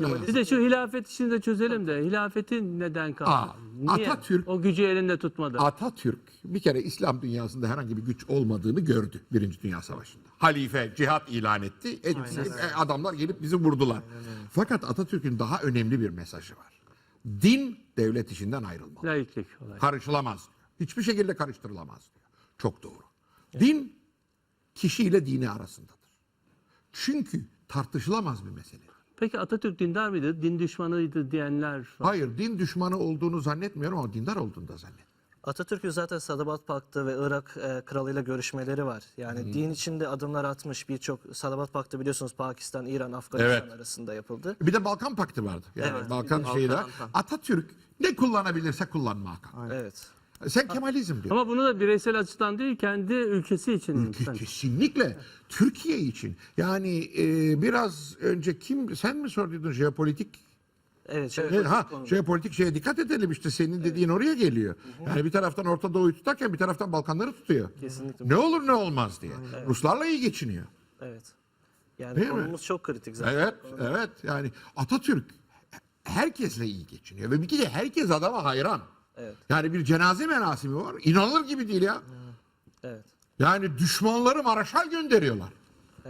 Söyle. Bir de şu hilafet işini de çözelim de hilafeti neden kaldı? Aa, Niye Atatürk- o gücü elinde tutmadı? Atatürk bir kere İslam dünyasında herhangi bir güç olmadığını gördü Birinci Dünya Savaşı'nda. Halife cihat ilan etti. E, e, adamlar gelip bizi vurdular. Fakat Atatürk'ün daha önemli bir mesajı var. Din devlet işinden ayrılmalı. Laiklik olay. Karışılamaz diyor. Hiçbir şekilde karıştırılamaz diyor. Çok doğru. Din kişiyle dini arasındadır. Çünkü tartışılamaz bir mesele. Peki Atatürk dindar mıydı? Din düşmanıydı diyenler var. Hayır din düşmanı olduğunu zannetmiyorum ama dindar olduğunu da zannetmiyorum. Atatürk'ün zaten Sadabat Paktı ve Irak e, kralıyla görüşmeleri var. Yani din içinde adımlar atmış birçok Sadabat Paktı biliyorsunuz Pakistan, İran, Afganistan Evet. arasında yapıldı. Bir de Balkan Paktı vardı. Yani Evet, Balkan. Balkan. Atatürk ne kullanabilirse kullanma Hakan. Evet. Sen Kemalizm diyor. Ama bunu da bireysel açıdan değil kendi ülkesi için. Sen- Kesinlikle Türkiye için. Yani e, biraz önce kim sen mi sorduydun jeopolitik Evet. şey- Evet, ha jeopolitik şeye dikkat edelim işte senin dediğin oraya geliyor. Yani bir taraftan Orta Doğu'yu tutarken bir taraftan Balkanları tutuyor. Kesinlikle. Ne olur ne olmaz diye. Ruslarla iyi geçiniyor. Evet. Yani Değil mi? konumuz çok kritik zaten. Evet, evet. Yani Atatürk herkesle iyi geçiniyor ve bir kere herkes adama hayran. Evet. Yani bir cenaze merasimi var. İnanılır gibi değil ya. Evet. Yani düşmanları Maraşal gönderiyorlar.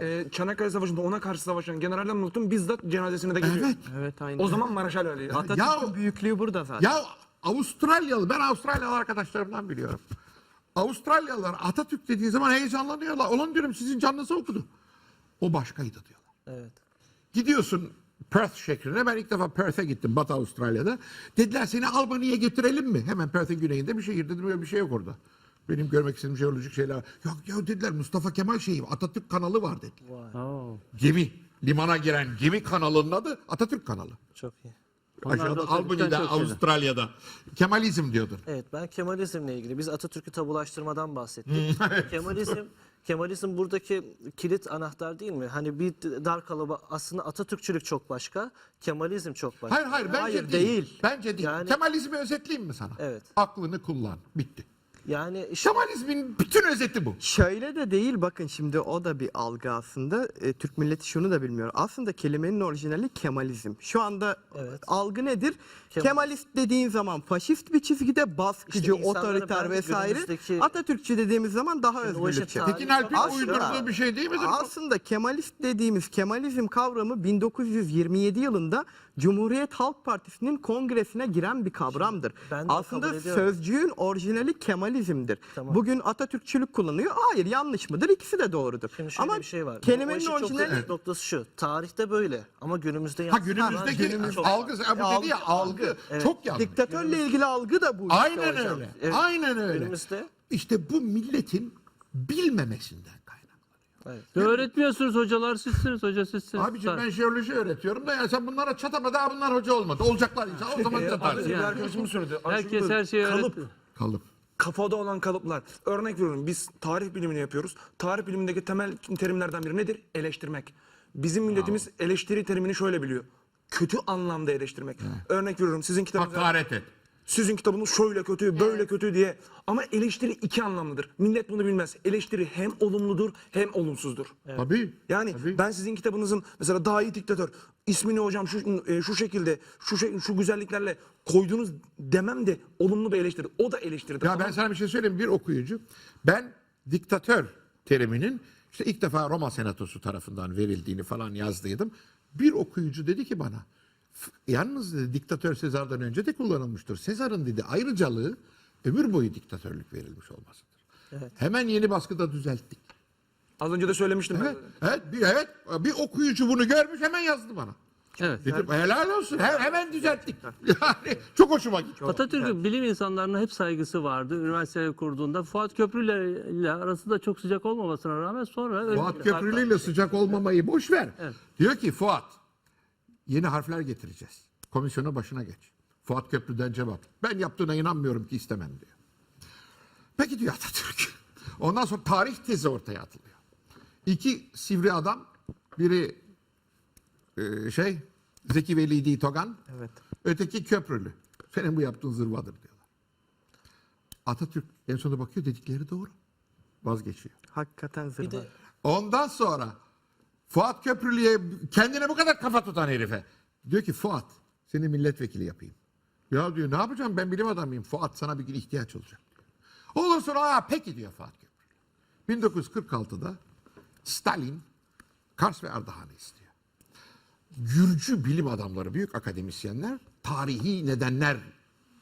Ee, Çanakkale Savaşı'nda ona karşı savaşan generalden unuttum bizzat cenazesine de geliyor. Evet. Evet aynen. O zaman Maraşal öyle. Atatürk'ün Ya- büyüklüğü burada zaten. Ya Avustralyalı, ben Avustralyalı arkadaşlarımdan biliyorum. Avustralyalılar Atatürk dediği zaman heyecanlanıyorlar. Ulan diyorum sizin canınızı okudu. O başkaydı diyorlar. Evet. Gidiyorsun Perth şehrine. Ben ilk defa Perth'e gittim Batı Avustralya'da. Dediler seni Albany'ye götürelim mi? Hemen Perth'in güneyinde bir şehir. Dedim öyle bir şey yok orada. Benim görmek istediğim jeolojik şeyler. Yok ya dediler Mustafa Kemal şeyi Atatürk kanalı var dediler. Oo. Gemi. Limana giren gemi kanalının adı Atatürk kanalı. Çok iyi. Onlar da Aşağıda Albany'de çok şeyler. Avustralya'da. Kemalizm diyordun. Evet ben Kemalizmle ilgili biz Atatürk'ü tabulaştırmadan bahsettik. Kemalizm Kemalizm buradaki kilit anahtar değil mi? Hani bir dar kalıba aslında Atatürkçülük çok başka, Kemalizm çok başka. Hayır hayır bence Hayır, değil. değil. Bence değil. Yani- Kemalizmi özetleyeyim mi sana? Evet. Aklını kullan. Bitti. Yani işte Kemalizmin bütün özeti bu. Şöyle de değil bakın şimdi o da bir algı aslında. E, Türk milleti şunu da bilmiyor. Aslında kelimenin orijinali Kemalizm. Şu anda Evet. algı nedir? Kemal- Kemalist dediğin zaman faşist bir çizgide baskıcı, İşte insanları otoriter vesaire. günümüzdeki- Atatürkçü dediğimiz zaman daha Şimdi o işin özgürlükçü. tarihi Tekin Alp'in uydurduğu bir şey değil midir? bu? Aslında Kemalist dediğimiz Kemalizm kavramı 1927 yılında Cumhuriyet Halk Partisi'nin kongresine giren bir kavramdır. ben de Aslında kabul ediyorum. sözcüğün orijinali Kemalizmdir. Tamam. Bugün Atatürkçülük kullanıyor. Hayır yanlış mıdır? İkisi de doğrudur. Şimdi şöyle Ama bir şey var. Kelimenin işin çok orijinali kritik noktası şu. Tarihte böyle ama günümüzde Ha yansıtan günümüzdeki günümüz çok- algı, bu dedi ya algı. Çok yanlış. diktatörle ilgili algı da bu. işte Aynen hocam. öyle. Evet. Aynen öyle. Günümüzde İşte bu milletin bilmemesinden evet. Öğretmiyorsunuz hocalar sizsiniz, hoca sizsiniz. Abiciğim ben jeoloji öğretiyorum da ya sen bunlara çatama daha bunlar hoca olmadı. Olacaklar inşallah o zaman önce bir Yani. arkadaşımız söyledi. Herkes her şeyi kalıp, öğretti. Kalıp. Kafada olan kalıplar. Örnek veriyorum biz tarih bilimini yapıyoruz. Tarih bilimindeki temel terimlerden biri nedir? Eleştirmek. Bizim milletimiz eleştiri terimini şöyle biliyor. Kötü anlamda eleştirmek. Örnek veriyorum sizin kitabınızda Hakaret et. Sizin kitabınız şöyle kötü, böyle kötü diye. Ama eleştiri iki anlamlıdır. Millet bunu bilmez. Eleştiri hem olumludur hem olumsuzdur. Tabii. Yani tabii. ben sizin kitabınızın mesela daha iyi diktatör ismini hocam şu e, şu şekilde şu şey, şu güzelliklerle koydunuz demem de olumlu bir eleştiri. O da eleştiridir. Ya ben sana bir şey söyleyeyim. Bir okuyucu. Ben diktatör teriminin işte ilk defa Roma Senatosu tarafından verildiğini falan yazdıydım. Bir okuyucu dedi ki bana "F- yalnız dedi, diktatör Sezar'dan önce de kullanılmıştır. Sezar'ın dedi ayrıcalığı ömür boyu diktatörlük verilmiş olmasıdır. Hemen yeni baskıda düzelttik. Az önce de söylemiştim. ben. Evet, evet, bir, evet, bir okuyucu bunu görmüş hemen yazdı bana. Evet. Dedim helal olsun he- hemen düzelttik. Yani çok hoşuma gitti. Atatürk'ün bilim insanlarına hep saygısı vardı. Üniversiteleri kurduğunda Fuat Köprülü ile arası da çok sıcak olmamasına rağmen sonra Fuat Köprülü ile sıcak olmamayı boş ver. Diyor ki Fuat yeni harfler getireceğiz. Komisyona başına geç. Fuat Köprü'den cevap. Ben yaptığına inanmıyorum ki istemem diyor. Peki diyor Atatürk. Ondan sonra tarih tezi ortaya atılıyor. İki sivri adam. Biri e, şey Zeki Velidi Togan. Evet. Öteki Köprülü. Senin bu yaptığın zırvadır diyorlar. Atatürk en sonunda bakıyor dedikleri doğru. Vazgeçiyor. Hakikaten zırva. Ondan sonra Fuat Köprülü'ye kendine bu kadar kafa tutan herife Diyor ki Fuat seni milletvekili yapayım. Ya diyor ne yapacağım ben bilim adamıyım. Fuat sana bir gün ihtiyaç olacak. Ondan sonra aa peki diyor Fuat Köprülü. 1946'da Stalin Kars ve Ardahan'ı istiyor. Gürcü bilim adamları, büyük akademisyenler tarihi nedenler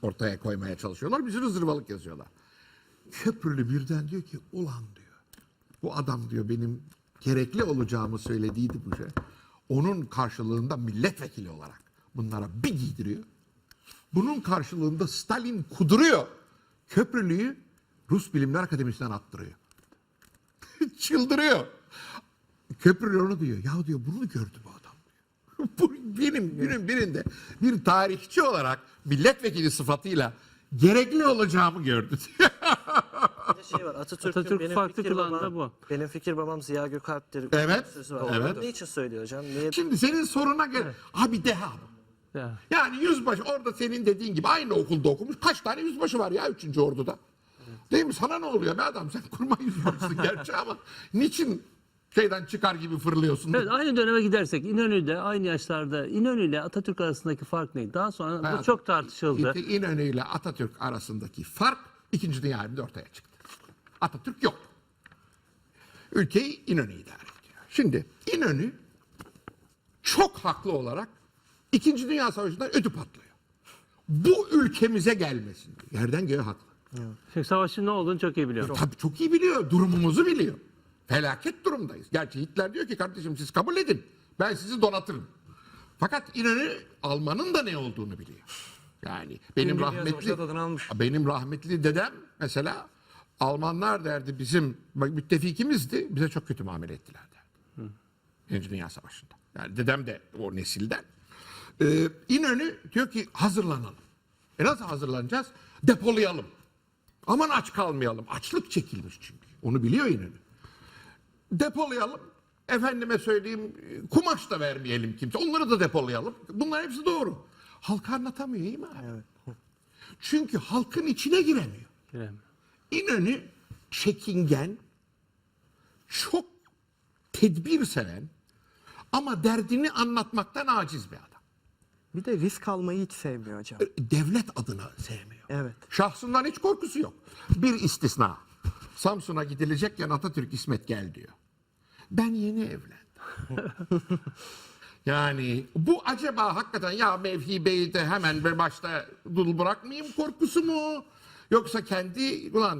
ortaya koymaya çalışıyorlar. Bir sürü zırvalık yazıyorlar. Köprülü birden diyor ki ulan diyor. Bu adam diyor benim gerekli olacağımı söylediydi bu şey. Onun karşılığında milletvekili olarak bunlara bir giydiriyor. Bunun karşılığında Stalin kuduruyor. Köprülüyü Rus Bilimler Akademisi'nden attırıyor. Çıldırıyor. Köprülü onu diyor. Ya diyor bunu gördü bu adam. diyor. Bu benim günün birinde bir tarihçi olarak milletvekili sıfatıyla gerekli olacağımı gördü. Bir şey var Atatürk'ün Atatürk benim farklı fikir kılan da babam, bu. benim fikir babam Ziya Gökalp'tir. Evet, Sözü var. evet. Ne için söylüyor hocam? Niye? Şimdi senin soruna gel. Abi deha bu. Ya. Yani yüzbaşı orada senin dediğin gibi aynı okulda okumuş. Kaç tane yüzbaşı var ya 3. orduda? Değil mi? Sana ne oluyor be adam? Sen kurma yüzbaşısın gerçi ama niçin şeyden çıkar gibi fırlıyorsun? Evet aynı döneme gidersek İnönü'de aynı yaşlarda İnönü ile Atatürk arasındaki fark ne? Daha sonra bu Hayatım, çok tartışıldı. İşte İnönü ile Atatürk arasındaki fark 2. Dünya Harbi'nde ortaya çıktı. Atatürk yok. Ülkeyi İnönü idare ediyor. Şimdi İnönü çok haklı olarak 2. Dünya Savaşı'nda ödü patlıyor. Bu ülkemize gelmesin. Yerden göğe haklı. Çünkü savaşın ne olduğunu çok iyi biliyor. Tabii çok iyi biliyor. Durumumuzu biliyor. Felaket durumdayız. Gerçi Hitler diyor ki kardeşim siz kabul edin. Ben sizi donatırım. Fakat İnönü Alman'ın da ne olduğunu biliyor. Yani benim Dünya rahmetli benim rahmetli dedem mesela Almanlar derdi bizim müttefikimizdi. Bize çok kötü muamele ettiler derdi. Birinci Dünya Savaşı'nda. Yani dedem de o nesilden. Ee, İnönü diyor ki hazırlanalım. E nasıl hazırlanacağız? Depolayalım. Aman aç kalmayalım. Açlık çekilmiş çünkü. Onu biliyor İnönü. Depolayalım. Efendime söyleyeyim kumaş da vermeyelim kimse. Onları da depolayalım. Bunlar hepsi doğru. Halka anlatamıyor iyi mi abi? Çünkü halkın içine giremiyor. Bilemiyorum. İnönü çekingen, çok tedbir seven ama derdini anlatmaktan aciz bir adam. Bir de risk almayı hiç sevmiyor hocam. Devlet adına sevmiyor. Evet. Şahsından hiç korkusu yok. Bir istisna. Samsun'a gidilecekken Atatürk İsmet gel diyor. Ben yeni evlendim. yani bu acaba hakikaten ya Mevhi Bey'i de hemen bir başta dul bırakmayayım korkusu mu? Yoksa kendi ulan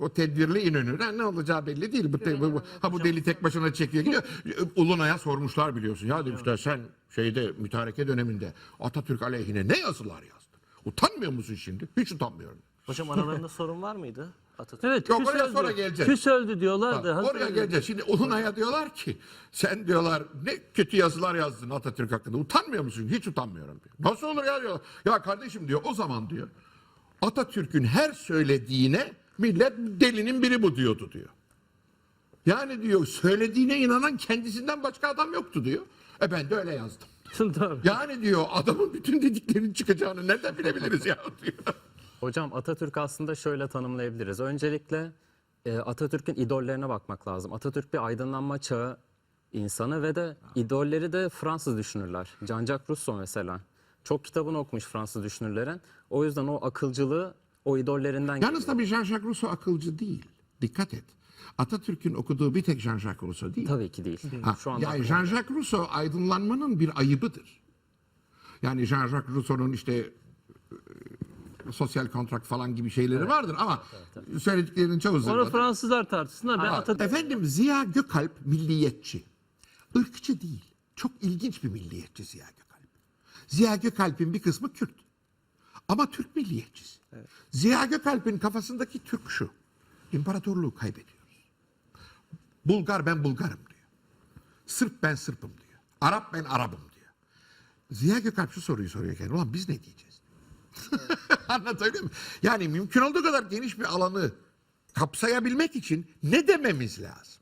o tedbirli İnönü'den ne olacağı belli değil. Bu, te- bu- ha bu deli tek başına çekiyor gidiyor. Ulunay'a sormuşlar biliyorsun. Ya demişler sen şeyde mütareke döneminde Atatürk aleyhine ne yazılar yazdın? Utanmıyor musun şimdi? Hiç utanmıyorum. Hocam aralarında sorun var mıydı Atatürk? Evet Yok, küs oraya öldü. sonra geleceğiz. Küs öldü diyorlardı. Ha, oraya Hazır- geleceğiz. Şimdi Ulunay'a diyorlar ki sen diyorlar ne kötü yazılar yazdın Atatürk hakkında. Utanmıyor musun? Hiç utanmıyorum diyor. Nasıl olur ya diyor. Ya kardeşim diyor o zaman diyor Atatürk'ün her söylediğine millet delinin biri bu diyordu diyor. Yani diyor söylediğine inanan kendisinden başka adam yoktu diyor. E ben de öyle yazdım. Yani diyor adamın bütün dediklerinin çıkacağını nereden bilebiliriz ya diyor. Hocam Atatürk aslında şöyle tanımlayabiliriz. Öncelikle e, Atatürk'ün idollerine bakmak lazım. Atatürk bir aydınlanma çağı insanı ve de idolleri de Fransız düşünürler. Jean-Jacques Rousseau mesela. Çok kitabını okumuş Fransız düşünürlerin. O yüzden o akılcılığı o idollerinden Yalnız geliyor. tabii Jean-Jacques Rousseau akılcı değil. Dikkat et. Atatürk'ün okuduğu bir tek Jean-Jacques Rousseau değil. Tabii ki değil. Ha, Şu anda yani Jean-Jacques Rousseau aydınlanmanın bir ayıbıdır. Yani Jean-Jacques Rousseau'nun işte sosyal kontrakt falan gibi şeyleri vardır ama söylediklerinin çoğu Onu zırvadır. Fransızlar tartışsınlar. Ben Atatürk Efendim Ziya Gökalp milliyetçi. Irkçı değil. Çok ilginç bir milliyetçi Ziya Gökalp. Ziya Gökalp'in bir kısmı Kürt. Ama Türk milliyetçisi. Ziya Gökalp'in kafasındaki Türk şu. İmparatorluğu kaybediyoruz. Bulgar ben Bulgarım diyor. Sırp ben Sırpım diyor. Arap ben Arabım diyor. Ziya Gökalp şu soruyu soruyor kendine. Ulan biz ne diyeceğiz? Anlatabiliyor muyum? Yani mümkün olduğu kadar geniş bir alanı kapsayabilmek için ne dememiz lazım?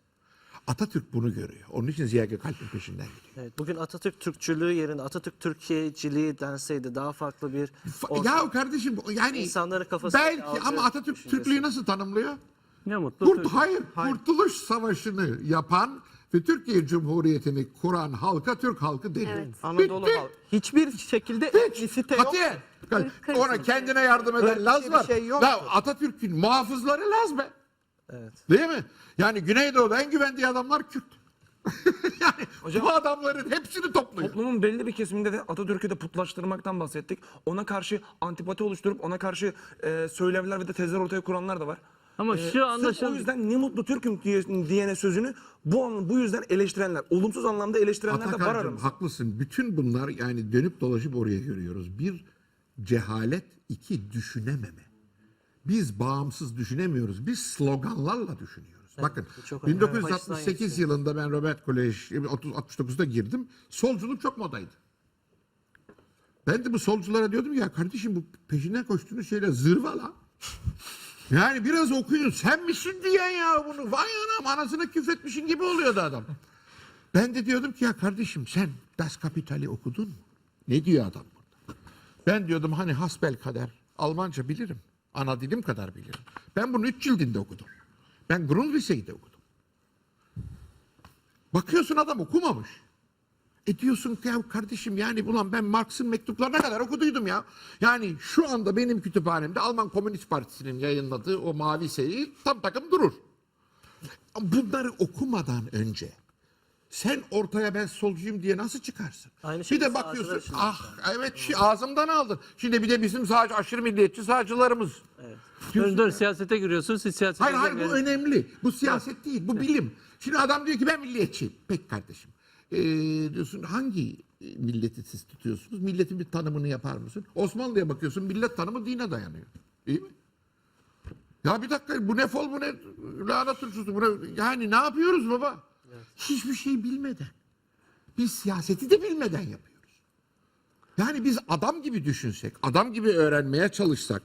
Atatürk bunu görüyor. Onun için Ziya Gökalp'in peşinden gidiyor. Evet, bugün Atatürk Türkçülüğü yerine Atatürk Türkiye'ciliği denseydi daha farklı bir ortam- Ya kardeşim yani İnsanların kafasındaki belki ama Atatürk düşüncesi. Türklüğü nasıl tanımlıyor? ne mutlu. Kurt, Türk. hayır, Kurtuluş Savaşı'nı yapan Ve Türkiye Cumhuriyeti'ni kuran halka Türk halkı dedi. Evet. Anadolu Bitti. halkı. Hiçbir şekilde etnisite yok. Katiyen. Ona kendine yardım eden Öyle Laz bir var. şey yok. Ya Atatürk'ün muhafızları Laz be. Evet. Değil mi? Yani Güneydoğu'da en güvendiği adamlar Kürt. yani Hocam- bu adamların hepsini topluyor. Toplumun belli bir kesiminde de Atatürk'ü de putlaştırmaktan bahsettik. Ona karşı antipati oluşturup ona karşı e, söylemler ve de tezler ortaya kuranlar da var. Ama Ee, şu sırf anlaşıl o yüzden ne mutlu Türk'üm diye- diyene sözünü bu an- bu yüzden eleştirenler, olumsuz anlamda eleştirenler de var Atakan'cığım aramızda. haklısın. Bütün bunlar yani dönüp dolaşıp oraya görüyoruz. Bir cehalet, iki düşünememe. Biz bağımsız düşünemiyoruz. Biz sloganlarla düşünüyoruz. Bakın bu çok önemli. Baştan 1968 geçiyor. yılında ben Robert Kolej 30 69'da girdim. Solculuk çok modaydı. Ben de bu solculara diyordum ya kardeşim bu peşinden koştuğunuz şeyler zırva la. Yani biraz okuyun. Sen misin diyen ya bunu? Vay anam anasına küfretmişin gibi oluyordu adam. Ben de diyordum ki ya kardeşim sen Das Kapital'i okudun mu? Ne diyor adam burada? Ben diyordum hani hasbel kader Almanca bilirim. Ana dilim kadar bilirim. Ben bunu üç cildinde okudum. Ben Grundrisse'yi de okudum. Bakıyorsun adam okumamış. E diyorsun ya kardeşim yani ulan ben Marx'ın mektuplarına kadar okuduydum ya. Yani şu anda benim kütüphanemde Alman Komünist Partisi'nin yayınladığı o mavi seri tam takım durur. Bunları okumadan önce sen ortaya ben solcuyum diye nasıl çıkarsın? Aynı bir de bakıyorsun ah evet şi- ağzımdan aldın. Şimdi bir de bizim sağcı aşırı milliyetçi sağcılarımız. Dur, dur, siyasete giriyorsun. Siz siyasete Hayır hayır bu önemli. Bu siyaset değil, bu bilim. Şimdi adam diyor ki ben milliyetçiyim. Peki kardeşim. Ee, diyorsun hangi milleti siz tutuyorsunuz? Milletin bir tanımını yapar mısın? Osmanlı'ya bakıyorsun millet tanımı dine dayanıyor. İyi mi? Ya bir dakika bu ne fol bu ne lanet turşusu bu ne? Yani ne yapıyoruz baba? Hiçbir şey bilmeden. Biz siyaseti de bilmeden yapıyoruz. Yani biz adam gibi düşünsek, adam gibi öğrenmeye çalışsak,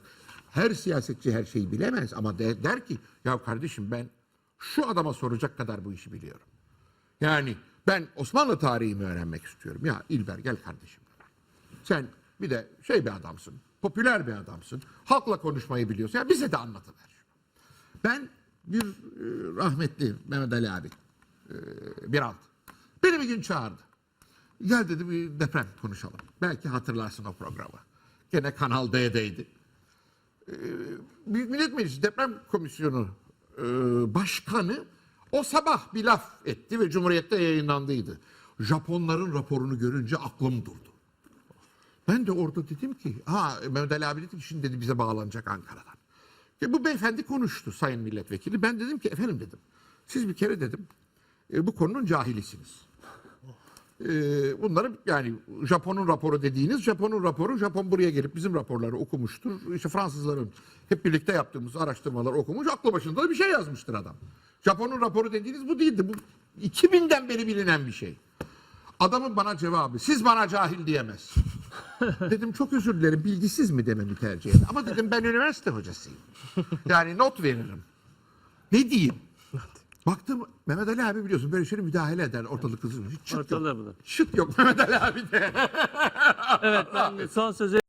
her siyasetçi her şeyi bilemez ama de- der ki, ya kardeşim ben şu adama soracak kadar bu işi biliyorum. Yani ben Osmanlı tarihimi öğrenmek istiyorum. Ya İlber gel kardeşim. Sen bir de şey bir adamsın, popüler bir adamsın, halkla konuşmayı biliyorsun. Ya bize de anlatıver. Ben bir e, rahmetli Mehmet Ali abi, e, bir alt. Beni bir gün çağırdı. Gel dedi bir deprem konuşalım. Belki hatırlarsın o programı. Gene Kanal D'deydi. Ee, Büyük Millet Meclisi Deprem Komisyonu e, Başkanı o sabah bir laf etti ve Cumhuriyet'te yayınlandıydı. Japonların raporunu görünce aklım durdu. Ben de orada dedim ki, ha Mehmet Ali abi dedi ki şimdi dedi bize bağlanacak Ankara'dan. E, bu beyefendi konuştu sayın milletvekili. Ben dedim ki efendim dedim. Siz bir kere dedim e, bu konunun cahilisiniz. E, bunları yani Japon'un raporu dediğiniz Japon'un raporu Japon buraya gelip bizim raporları okumuştur. İşte Fransızların hep birlikte yaptığımız araştırmalar okumuş. Aklı başında da bir şey yazmıştır adam. Japon'un raporu dediğiniz bu değildi. Bu 2000'den beri bilinen bir şey. Adamın bana cevabı siz bana cahil diyemez. dedim çok özür dilerim bilgisiz mi dememi tercih ederim. Ama dedim ben üniversite hocasıyım. Yani not veririm. Ne diyeyim? Baktım Mehmet Ali abi biliyorsun böyle şeyleri müdahale eder ortalık. Hiç çıt yok. Ortalığı bulur. Şık yok Mehmet Ali abi de. Evet ben son sözü